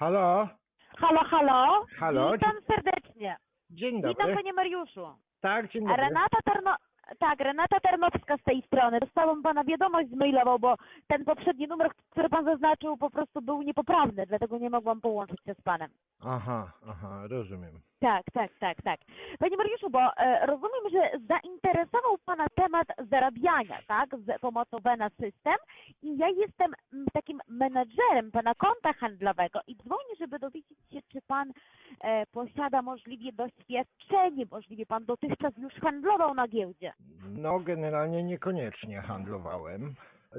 Halo? Halo, halo. Halo, Witam serdecznie. Dzień Witam dobry. panie Mariuszu. Tak, dzień dobry. Renata Tarno... Tak, Renata Tarnowska z tej strony. Dostałam pana wiadomość zmailową, bo ten poprzedni numer, który pan zaznaczył, po prostu był niepoprawny, dlatego nie mogłam połączyć się z panem. Aha, aha, rozumiem. Tak, tak, tak, tak. Panie Mariuszu, bo e, rozumiem, że zainteresował Pana temat zarabiania, tak, z pomocą Vena System i ja jestem takim menadżerem Pana konta handlowego i dzwonię, żeby dowiedzieć się, czy Pan e, posiada możliwie doświadczenie, możliwie Pan dotychczas już handlował na giełdzie. No, generalnie niekoniecznie handlowałem.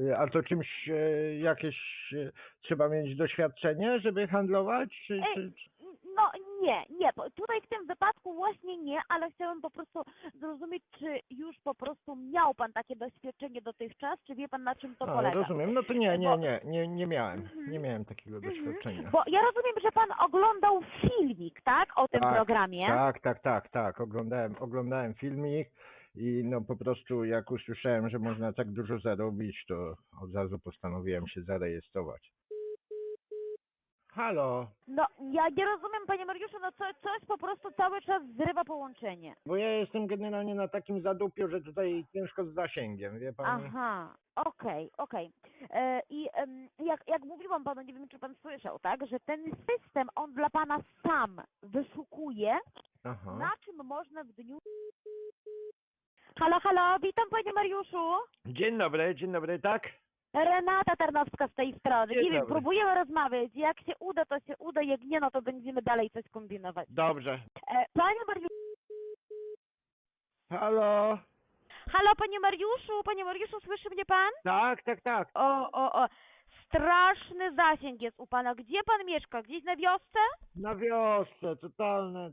E, A to czymś e, jakieś e, trzeba mieć doświadczenie, żeby handlować? Czy, Ej, czy, czy... No nie, nie, bo tutaj w tym wypadku właśnie nie, ale chciałem po prostu zrozumieć, czy już po prostu miał Pan takie doświadczenie dotychczas, czy wie Pan na czym to A, polega. rozumiem. No to nie, nie, nie, nie, nie miałem. Mhm. Nie miałem takiego Mhm. doświadczenia. Bo ja rozumiem, że pan oglądał filmik, tak, o tym Tak, programie. Tak, tak, tak, tak. Oglądałem, oglądałem filmik i no po prostu jak usłyszałem, że można tak dużo zarobić, to od razu postanowiłem się zarejestrować. Halo, No, ja nie rozumiem, panie Mariuszu, no co, coś po prostu cały czas zrywa połączenie. bo ja jestem generalnie na takim zadupiu, że tutaj ciężko z zasięgiem, wie pani? Aha, okej, okej. E, I em, jak, jak mówiłam panu, nie wiem, czy pan słyszał, tak, że ten system, on dla pana sam wyszukuje, Aha. na czym można w dniu... Halo, halo, witam panie Mariuszu. Dzień dobry, dzień dobry, tak? Renata Tarnowska z tej strony. Dzień Nie wiem, dobry. próbujemy rozmawiać. Jak się uda, to się uda. Jak nie, no to będziemy dalej coś kombinować. Dobrze. E, panie Mariuszu. Halo? Halo, panie Mariuszu. Panie Mariuszu, słyszy mnie pan? Tak, tak, tak. O, o, o. Straszny zasięg jest u pana. Gdzie pan mieszka? Gdzieś na wiosce? Na wiosce, totalne.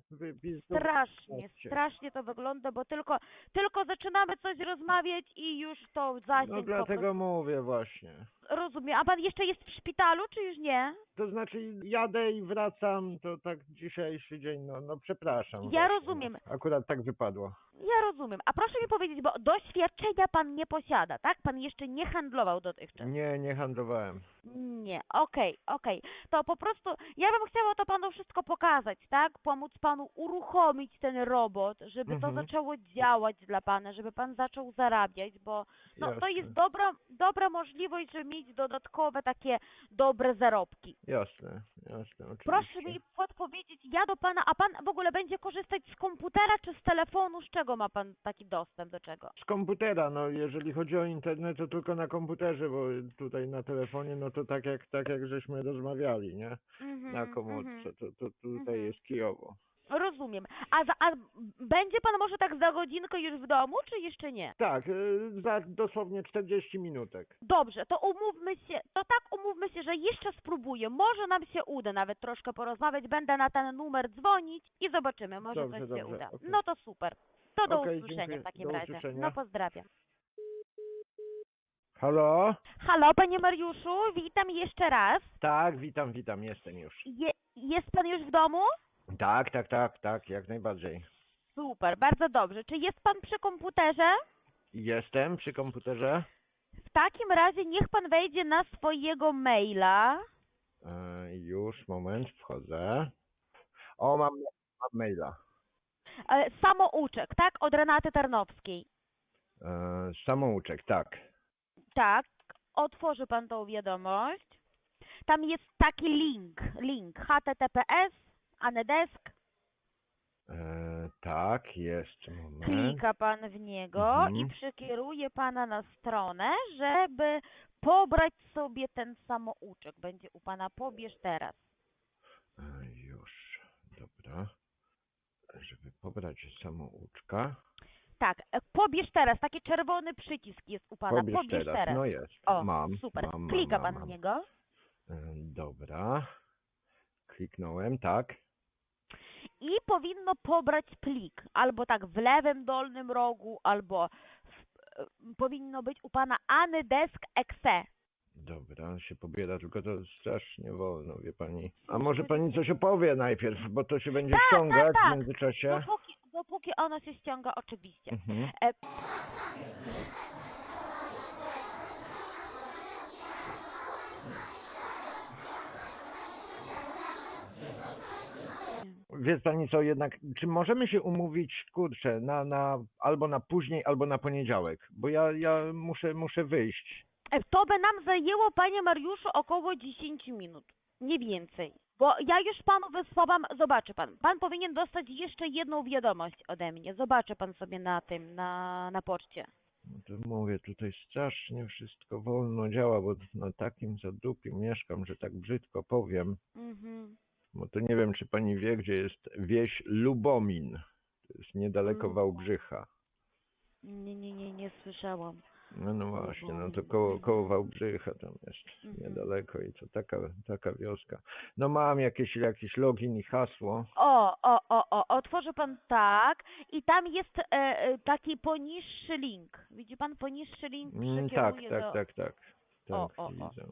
Strasznie, strasznie to wygląda, bo tylko, tylko zaczynamy coś rozmawiać i już to zasięg No po dlatego mówię właśnie. Rozumiem. A pan jeszcze jest w szpitalu, czy już nie? To znaczy jadę i wracam, to tak dzisiejszy dzień, no, no przepraszam. Ja właśnie, rozumiem. No, akurat tak wypadło. Ja rozumiem. A proszę mi powiedzieć, bo doświadczenia pan nie posiada, tak? Pan jeszcze nie handlował dotychczas. Nie, nie handlowałem. Nie, okej, okej. To po prostu ja bym chciała to panu wszystko pokazać, tak? Pomóc panu uruchomić ten robot, żeby Mhm. to zaczęło działać dla pana, żeby pan zaczął zarabiać, bo no, to Jasne. jest dobra, dobra możliwość, żeby mieć dodatkowe takie dobre zarobki. Jasne, jasne, oczywiście. Proszę mi podpowiedzieć, ja do pana, a pan w ogóle będzie korzystać z komputera czy z telefonu? Z czego ma pan taki dostęp do czego? Z komputera, no jeżeli chodzi o internet, to tylko na komputerze, bo tutaj na telefonie, no to tak jak, tak jak żeśmy rozmawiali, nie? Mhm, Na komórce, mhm. to, to tutaj Mhm. jest kijowo. Rozumiem. A, za, a będzie pan może tak za godzinkę już w domu, czy jeszcze nie? Tak, y, za dosłownie 40 minutek. Dobrze, to umówmy się, to tak umówmy się, że jeszcze spróbuję. Może nam się uda nawet troszkę porozmawiać. Będę na ten numer dzwonić i zobaczymy, może Dobrze, coś się dobrze, uda. okej. No to super. To do Okej, usłyszenia dziękuję. w takim Do razie. usłyszenia. No pozdrawiam. Halo? Halo, panie Mariuszu, witam jeszcze raz. Tak, witam, witam, jestem już. Je, jest pan już w domu? Tak, tak, tak, tak, jak najbardziej. Super, bardzo dobrze. Czy jest pan przy komputerze? Jestem przy komputerze. W takim razie niech pan wejdzie na swojego maila. E, już, moment, wchodzę. O, mam, mam maila. E, Samouczek, tak? Od Renaty Tarnowskiej. E, samouczek, tak. Tak, otworzy pan tą wiadomość. Tam jest taki link, link https, anedesk, E, tak, jest, moment. klika pan w niego Mhm. i przekieruje pana na stronę, żeby pobrać sobie ten samouczek. Będzie u pana pobierz teraz. E, już, dobra. Żeby pobrać samouczka. Tak, e, pobierz teraz, taki czerwony przycisk jest u pana. Pobierz teraz. No jest, O, mam. super. Mam, mam, Klika mam, pan mam. w niego. E, dobra. Kliknąłem, tak. i powinno pobrać plik albo tak w lewym dolnym rogu, albo w, e, powinno być u pana Anydesk Exe. Dobra, się pobiera, tylko to strasznie wolno, wie pani. A może pani coś opowie najpierw, bo to się będzie Tak, tak, ściągać tak. w międzyczasie. Dopóki, dopóki ono się ściąga, oczywiście. Mhm. E, wie pani co, jednak, czy możemy się umówić, kurczę, na, na, albo na później, albo na poniedziałek, bo ja, ja muszę, muszę wyjść. E, To by nam zajęło, panie Mariuszu, około 10 minut. Nie więcej. Bo ja już panu wysłałam, zobaczy pan, pan powinien dostać jeszcze jedną wiadomość ode mnie. Zobaczy pan sobie na tym, na, na poczcie. No to mówię, tutaj strasznie wszystko wolno działa, bo na takim zadupiu mieszkam, że tak brzydko powiem. Mhm. Bo to nie wiem, czy pani wie, gdzie jest wieś Lubomin. To jest niedaleko Mm. Wałbrzycha. Nie, nie, nie, nie słyszałam. No, no właśnie, no to koło, koło Wałbrzycha tam jest Mhm. niedaleko i to taka, taka wioska. No mam jakieś, jakiś login i hasło. O, o, o, o, otworzy pan tak i tam jest e, e, taki poniższy link. Widzi pan poniższy link? Mm, tak, tak, do... tak, tak. Tak, O, o, o. widzę.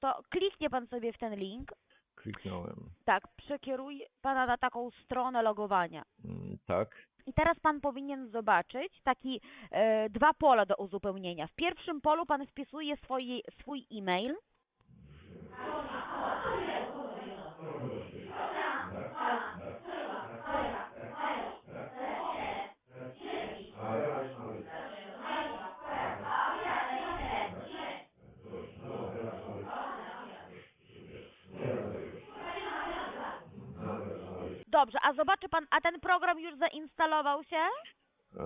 To kliknie pan sobie w ten link. Kliknąłem. Tak, przekieruje pana na taką stronę logowania. Mm, tak. I teraz pan powinien zobaczyć taki e, dwa pola do uzupełnienia. W pierwszym polu pan wpisuje swoje, swój e-mail. Dobrze, a zobaczy pan, a ten program już zainstalował się? E,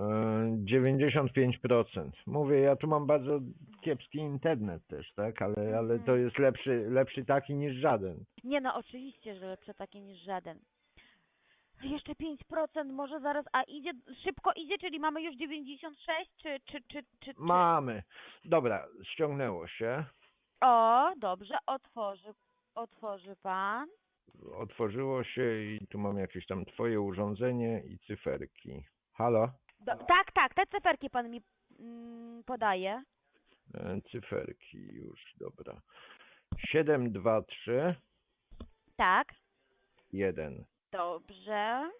95%. Mówię, ja tu mam bardzo kiepski internet też, tak? Ale, ale to jest lepszy, lepszy taki niż żaden. Nie no, oczywiście, że lepsze takie niż żaden. Jeszcze 5% może zaraz, a idzie, szybko idzie, czyli mamy już 96, czy, czy, czy, czy, czy... Mamy. Dobra, ściągnęło się. O, dobrze, otworzy, otworzy pan. Otworzyło się i tu mam jakieś tam twoje urządzenie i cyferki. Halo? Do, tak, tak, te cyferki pan mi mm, podaje. E, Cyferki już, dobra. 7, 2, 3, Tak, 1. dobrze.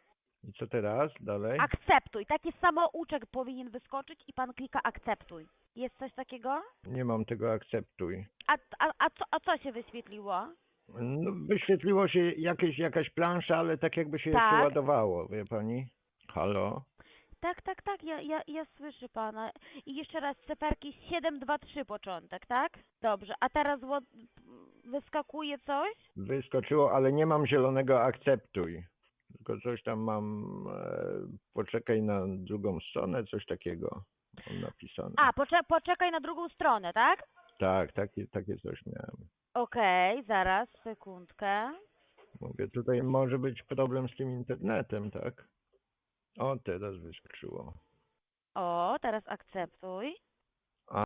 I co teraz? Dalej? Akceptuj, taki samouczek powinien wyskoczyć i pan klika akceptuj. Jest coś takiego? Nie mam tego akceptuj. A, a, a, co, a co się wyświetliło? No, wyświetliło się jakieś, jakaś plansza, ale tak jakby się jeszcze Tak. ładowało, wie pani? Halo? Tak, tak, tak, ja, ja, ja słyszę pana. I jeszcze raz cyferki 723 początek, tak? Dobrze, a teraz wyskakuje coś? Wyskoczyło, ale nie mam zielonego akceptuj. Tylko coś tam mam, e, poczekaj na drugą stronę, coś takiego mam napisane. A, pocze- poczekaj na drugą stronę, tak? Tak, takie, takie coś miałem. Okej, zaraz, sekundkę. Mówię, tutaj może być problem z tym internetem, tak? O, teraz wyskoczyło. O, teraz akceptuj.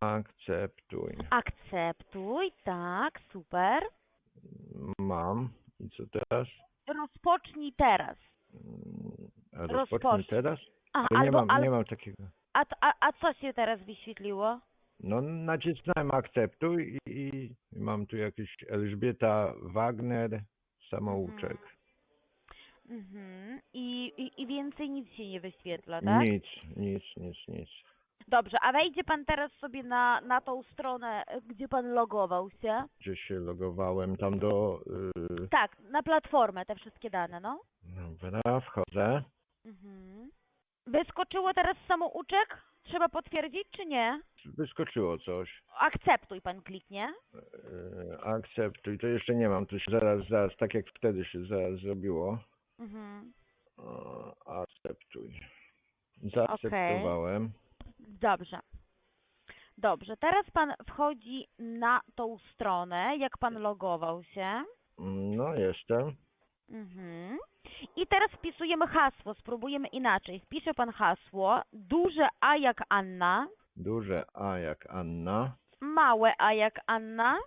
Akceptuj. Akceptuj, tak, super. Mam. I co teraz? Rozpocznij teraz. Mm, A rozpocznij Rozpocznij. teraz? A, Ale nie albo, mam, nie mam takiego. a, a, a co się teraz wyświetliło? No nacisnąłem akceptuj i, i mam tu jakieś Elżbieta Wagner, samouczek. Mhm. I, i, I więcej nic się nie wyświetla, tak? Nic, nic, nic, nic. Dobrze, a wejdzie pan teraz sobie na, na tą stronę, gdzie pan logował się? Gdzie się logowałem tam do... Yy, Tak, na platformę te wszystkie dane, no. dobra, wchodzę. Mhm. Wyskoczyło teraz samouczek? Trzeba potwierdzić, czy nie? Wyskoczyło coś. Akceptuj pan kliknie. Yy, akceptuj, to jeszcze nie mam, to się zaraz, zaraz, tak jak wtedy się zaraz zrobiło. Mhm. O, akceptuj. Zaakceptowałem. Dobrze. Dobrze, teraz pan wchodzi na tą stronę, jak pan logował się. No, jestem. Mhm. I teraz wpisujemy hasło, spróbujemy inaczej. Wpisze pan hasło, duże A jak Anna, Duże A jak Anna, małe A jak Anna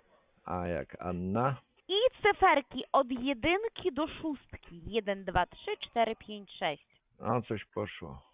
A jak Anna. i cyferki od jedynki do szóstki. 1, 2, 3, 4, 5, 6. A coś poszło.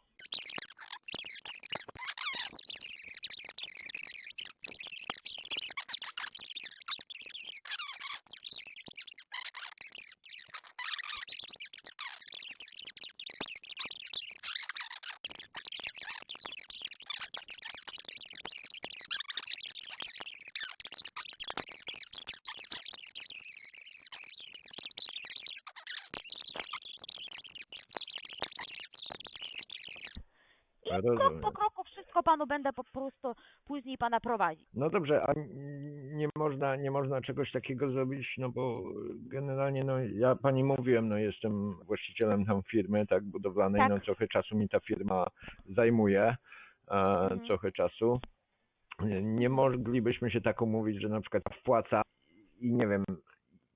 Krok rozumiem. po kroku wszystko panu będę po prostu później pana prowadzić. No dobrze, a nie można, nie można czegoś takiego zrobić, no bo generalnie, no ja pani mówiłem, no jestem właścicielem tam firmy, tak, budowlanej, Tak. no trochę czasu mi ta firma zajmuje, e, Mhm. trochę czasu. Nie- Nie moglibyśmy się tak umówić, że na przykład wpłaca i nie wiem,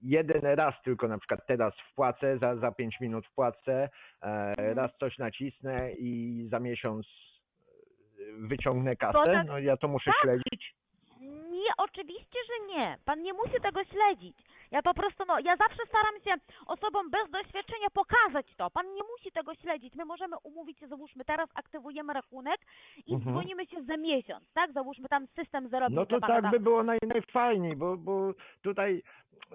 jeden raz tylko na przykład teraz wpłacę, za, za pięć minut wpłacę, e, Mhm. raz coś nacisnę i za miesiąc e, wyciągnę kasę, no ja to muszę tak. śledzić. Nie, oczywiście, że nie. Pan nie musi tego śledzić. Ja po prostu, no, ja zawsze staram się osobom bez doświadczenia pokazać to. Pan nie musi tego śledzić. My możemy umówić się, załóżmy, teraz aktywujemy rachunek i Mhm. dzwonimy się za miesiąc, tak? Załóżmy, tam system zarobił No to tak by było naj, najfajniej, bo, bo tutaj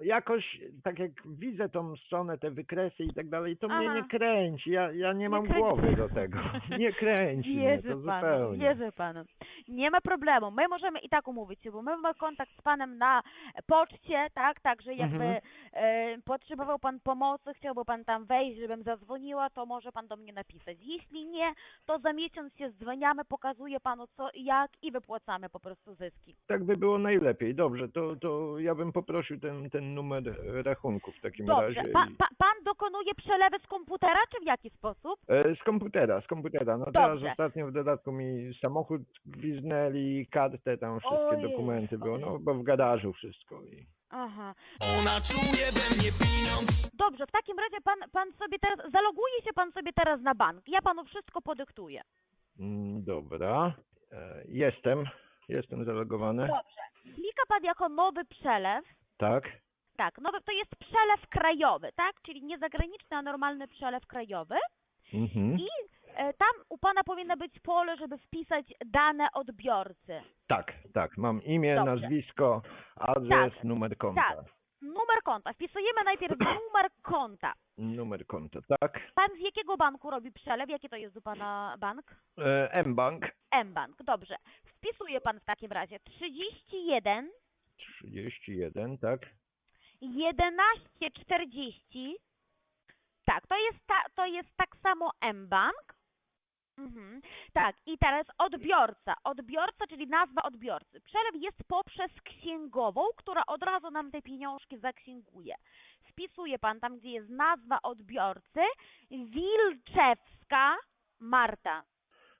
jakoś, tak jak widzę tą stronę, te wykresy i tak dalej, to mnie Aha. nie kręci. Ja, ja nie mam kręci. głowy do tego. Nie kręci mnie Wierzę to panu, zupełnie. wierzę panu. Nie ma problemu. My możemy i tak umówić się, bo my mamy kontakt z panem na poczcie, tak? Także jakby Mhm. e, potrzebował pan pomocy, chciałby pan tam wejść, żebym zadzwoniła, to może pan do mnie napisać. Jeśli nie, to za miesiąc się dzwoniamy, pokazuję panu co i jak i wypłacamy po prostu zyski. Tak by było najlepiej. Dobrze, to, to ja bym poprosił ten, ten numer rachunku w takim Dobrze. razie. Pa, i- pa, pan dokonuje przelewy z komputera, czy w jaki sposób? E, Z komputera, z komputera. No teraz Dobrze. ostatnio w dodatku mi samochód gwiznęli, kartę, tam wszystkie Ojej, dokumenty było, no bo w garażu wszystko. I... Aha. Ona czuje we mnie pieniądz Dobrze, w takim razie pan, pan sobie teraz, zaloguje się pan sobie teraz na bank. Ja panu wszystko podyktuję. Mm, Dobra, E, jestem, jestem zalogowany. Dobrze. Klika pan jako nowy przelew. Tak, Tak, nowy, to jest przelew krajowy, tak? Czyli nie zagraniczny, a normalny przelew krajowy. mhm. I e, tam u pana powinno być pole, żeby wpisać dane odbiorcy. tak, tak, mam imię, Dobrze. nazwisko, adres, Tak, numer konta. tak. Numer konta. Wpisujemy najpierw numer konta. Numer konta, tak. Pan z jakiego banku robi przelew? Jaki to jest u pana bank? E, mBank mBank, dobrze. Wpisuje pan w takim razie 31 31, tak. 1140. Tak, to jest, ta, to jest tak samo mBank. Mhm. Tak, i teraz odbiorca. Odbiorca, czyli nazwa odbiorcy. Przelew jest poprzez księgową, która od razu nam te pieniążki zaksięguje. Wpisuje pan tam, gdzie jest nazwa odbiorcy. Wilczewska Marta.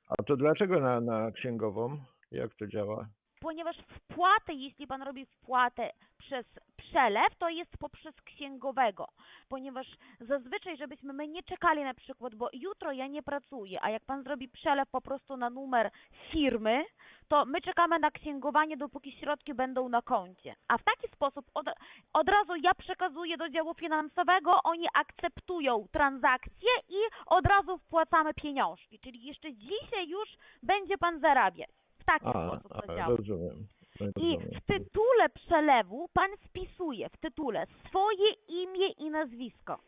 A to dlaczego na, na księgową? Jak to działa? Ponieważ wpłatę, jeśli pan robi wpłatę przez przelew, to jest poprzez księgowego, ponieważ zazwyczaj, żebyśmy my nie czekali na przykład, bo jutro ja nie pracuję, a jak pan zrobi przelew po prostu na numer firmy, to my czekamy na księgowanie, dopóki środki będą na koncie. A w taki sposób od, od razu ja przekazuję do działu finansowego, oni akceptują transakcję i od razu wpłacamy pieniążki, czyli jeszcze dzisiaj już będzie pan zarabiać. Taki sposób to działa. rozumiem. I w tytule przelewu pan wpisuje w tytule swoje imię i nazwisko.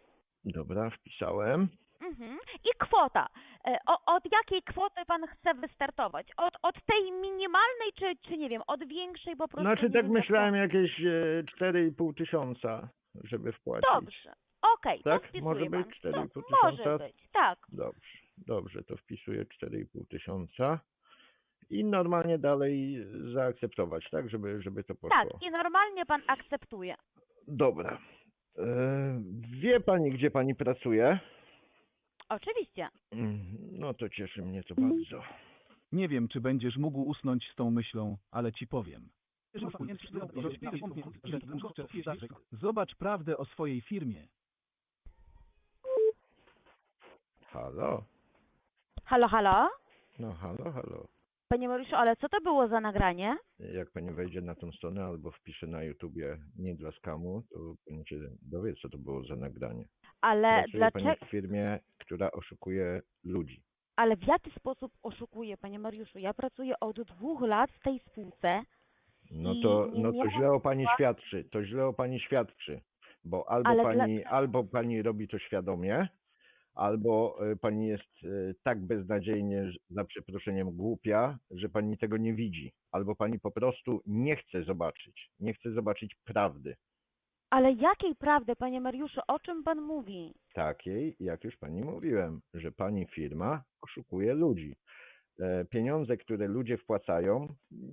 Dobra, wpisałem. Mhm. I kwota. E, O, od jakiej kwoty pan chce wystartować? Od, od tej minimalnej, czy, czy nie wiem, od większej po prostu? Znaczy tak myślałem jakieś e, 4,5 tysiąca, żeby wpłacić. Dobrze. Okej, Tak? to wpisuje Może być pan. 4,5 To tysiąca? Może być, tak. Dobrze, dobrze, to wpisuję 4,5 tysiąca i normalnie dalej zaakceptować, tak, żeby, żeby to poszło. Tak, i normalnie pan akceptuje. Dobra. E, wie pani, gdzie pani pracuje? Oczywiście. Mm, No to cieszy mnie to bardzo. Nie wiem, czy będziesz mógł usnąć z tą myślą, ale ci powiem. Zobacz prawdę o swojej firmie. Halo? Halo, halo? No halo, halo. Panie Mariuszu, ale co to było za nagranie? Jak pani wejdzie na tą stronę albo wpisze na YouTubie nie dla skamu, to pani się dowie, co to było za nagranie. Ale Pracuje pani dlaczego? w firmie, która oszukuje ludzi. Ale w jaki sposób oszukuje, panie Mariuszu? Ja pracuję od dwóch lat w tej spółce. No to, no to źle o pani świadczy. To źle o pani świadczy. Bo albo Ale pani, dla- albo pani robi to świadomie, albo y, pani jest y, tak beznadziejnie, za przeproszeniem, głupia, że pani tego nie widzi. Albo pani po prostu nie chce zobaczyć. Nie chce zobaczyć prawdy. Ale jakiej prawdy, panie Mariuszu? O czym pan mówi? Takiej, jak już pani mówiłem, że pani firma oszukuje ludzi. e, pieniądze, które ludzie wpłacają,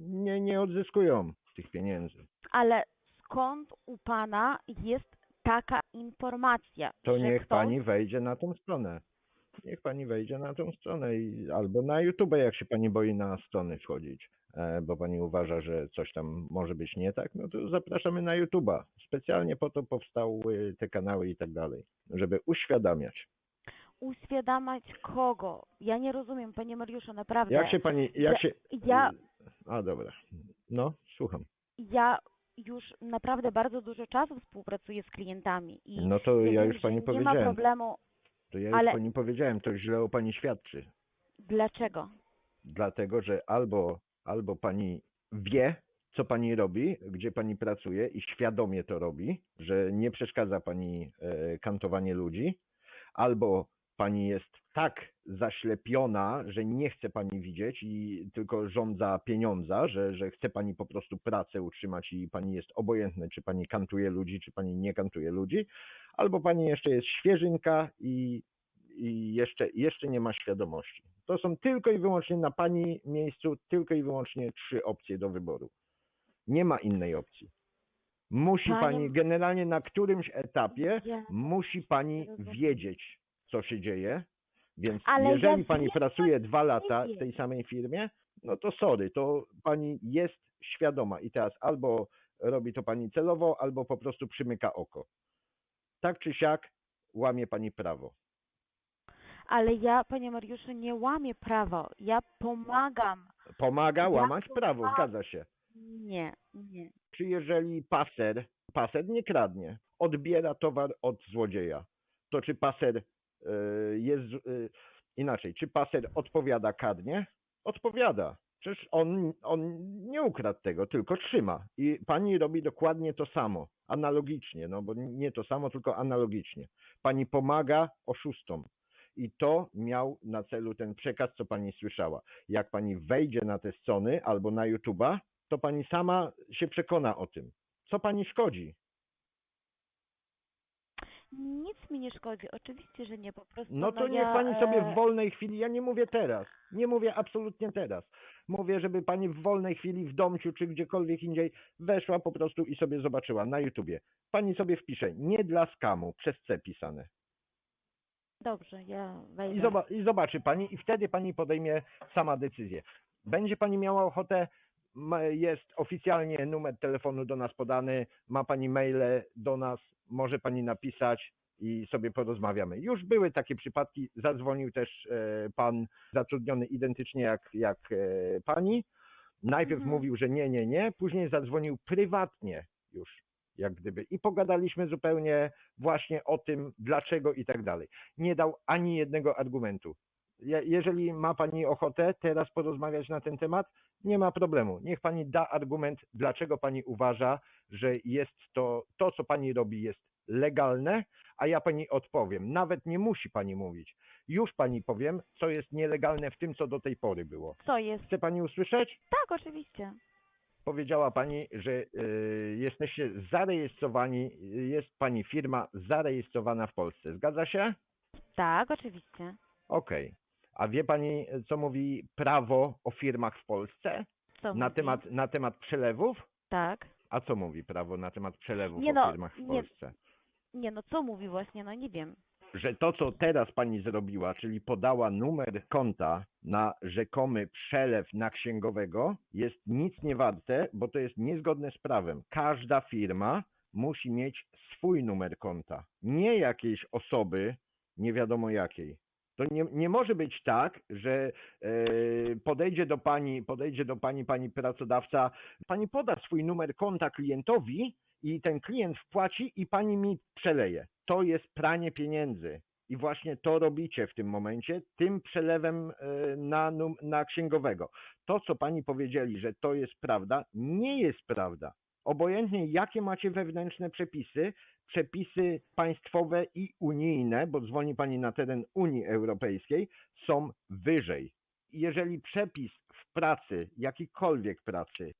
nie, nie odzyskują tych pieniędzy. Ale skąd u pana jest taka informacja? To niech ktoś... pani wejdzie na tą stronę. Niech pani wejdzie na tą stronę i, albo na YouTube, jak się pani boi na strony wchodzić, e, bo pani uważa, że coś tam może być nie tak, no to zapraszamy na YouTube'a. Specjalnie po to powstały te kanały i tak dalej, żeby uświadamiać. Uświadamiać kogo? Ja nie rozumiem, panie Mariuszu, naprawdę. Jak się pani, jak Ja- się... ja- A dobra, no słucham. Ja już naprawdę bardzo dużo czasu współpracuję z klientami i No to ja wiem, już że pani nie ma powiedziałem, problemu. to ja już ale- pani powiedziałem, to źle o pani świadczy. Dlaczego? dlatego że albo, albo pani wie, co pani robi, gdzie pani pracuje i świadomie to robi, że nie przeszkadza pani e, kantowanie ludzi, albo pani jest tak zaślepiona, że nie chce pani widzieć i tylko żądza pieniądza, że, że chce pani po prostu pracę utrzymać i pani jest obojętne, czy pani kantuje ludzi, czy pani nie kantuje ludzi, albo pani jeszcze jest świeżynka i, i jeszcze, jeszcze nie ma świadomości. To są tylko i wyłącznie na pani miejscu, tylko i wyłącznie trzy opcje do wyboru. Nie ma innej opcji. Musi Panie- pani, generalnie na którymś etapie, Ja- musi pani wiedzieć, co się dzieje. Więc Ale jeżeli ja pani pracuje dwa lata w tej samej firmie, no to sorry, to pani jest świadoma i teraz albo robi to pani celowo, albo po prostu przymyka oko. Tak czy siak łamie pani prawo. Ale ja, panie Mariuszu, nie łamię prawa. Ja pomagam. Pomaga Ja łamać to prawo, mam. zgadza się. Nie, nie. Czy jeżeli paser, paser nie kradnie, odbiera towar od złodzieja, to czy paser jest y, inaczej, czy paser odpowiada karnie? Odpowiada. Przecież on, on nie ukradł tego, tylko trzyma. I pani robi dokładnie to samo, analogicznie, no bo nie to samo, tylko analogicznie. Pani pomaga oszustom. I to miał na celu ten przekaz, co pani słyszała. Jak pani wejdzie na te strony albo na YouTube'a, to pani sama się przekona o tym. Co pani szkodzi? Nic mi nie szkodzi. Oczywiście, że nie. Po prostu. No to niech ja, pani sobie e, w wolnej chwili, ja nie mówię teraz, nie mówię absolutnie teraz. Mówię, żeby pani w wolnej chwili w domciu czy gdziekolwiek indziej weszła po prostu i sobie zobaczyła na YouTubie. Pani sobie wpisze, nie dla skamu, przez C pisane. Dobrze, ja wejdę. I, zoba- I zobaczy pani i wtedy pani podejmie sama decyzję. Będzie pani miała ochotę, jest oficjalnie numer telefonu do nas podany, ma pani maile do nas, może pani napisać i sobie porozmawiamy. Już były takie przypadki, zadzwonił też e, pan zatrudniony identycznie jak, jak e, pani. Najpierw Mhm. mówił, że nie, nie, nie, później zadzwonił prywatnie już, jak gdyby. I pogadaliśmy zupełnie właśnie o tym, dlaczego i tak dalej nie dał ani jednego argumentu. Je- Jeżeli ma Pani ochotę teraz porozmawiać na ten temat, nie ma problemu. Niech Pani da argument, dlaczego Pani uważa, że jest to, to co Pani robi jest legalne, a ja Pani odpowiem. Nawet nie musi Pani mówić. Już Pani powiem, co jest nielegalne w tym, co do tej pory było. Co jest? Chce Pani usłyszeć? Tak, oczywiście. Powiedziała Pani, że y, jesteście zarejestrowani, jest Pani firma zarejestrowana w Polsce. Zgadza się? Tak, oczywiście. Okej. A wie pani, co mówi prawo o firmach w Polsce Co na mówi? temat, na temat przelewów? Tak. A co mówi prawo na temat przelewów Nie o no, firmach w nie- Polsce? Nie, no co mówi właśnie? No nie wiem. Że to, co teraz pani zrobiła, czyli podała numer konta na rzekomy przelew na księgowego, jest nic nie warte, bo to jest niezgodne z prawem. Każda firma musi mieć swój numer konta, nie jakiejś osoby, nie wiadomo jakiej. To nie, nie może być tak, że e, podejdzie do pani, podejdzie do pani pani pracodawca, pani poda swój numer konta klientowi i ten klient wpłaci i pani mi przeleje. To jest pranie pieniędzy. I właśnie to robicie w tym momencie, tym przelewem e, na, na księgowego. To, co pani powiedzieli, że to jest prawda, nie jest prawda. Obojętnie jakie macie wewnętrzne przepisy, przepisy państwowe i unijne, bo dzwoni pani na teren Unii Europejskiej, są wyżej. Jeżeli przepis w pracy, jakiejkolwiek pracy,